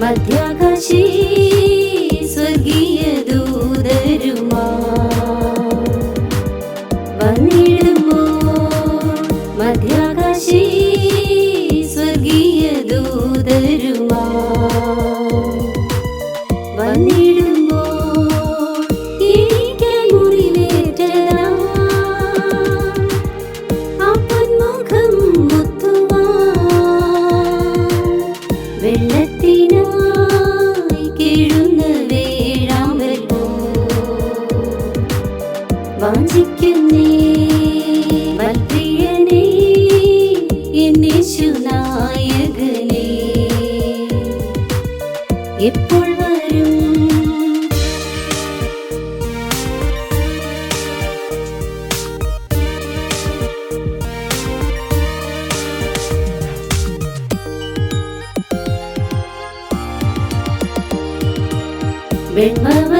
मध्याकाशी स्वर्गीय വാഞ്ചിക്കുന്നേ. മൽപ്രിയനേ എന്നേശുനായകനേ എപ്പോൾ വരും? വെണ്മവസ്ത്രം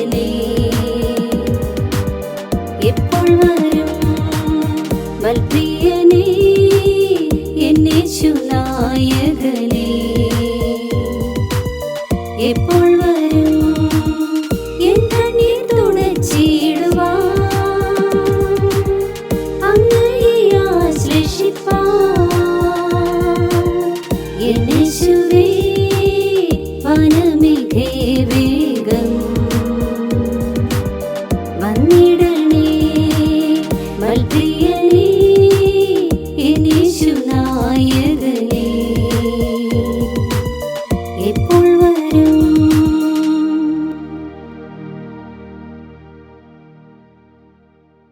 എപ്പോൾ വരും മൽപ്രിയനേ എന്നേശുനായകനേ എപ്പോൾ എപ്പോൾ വരും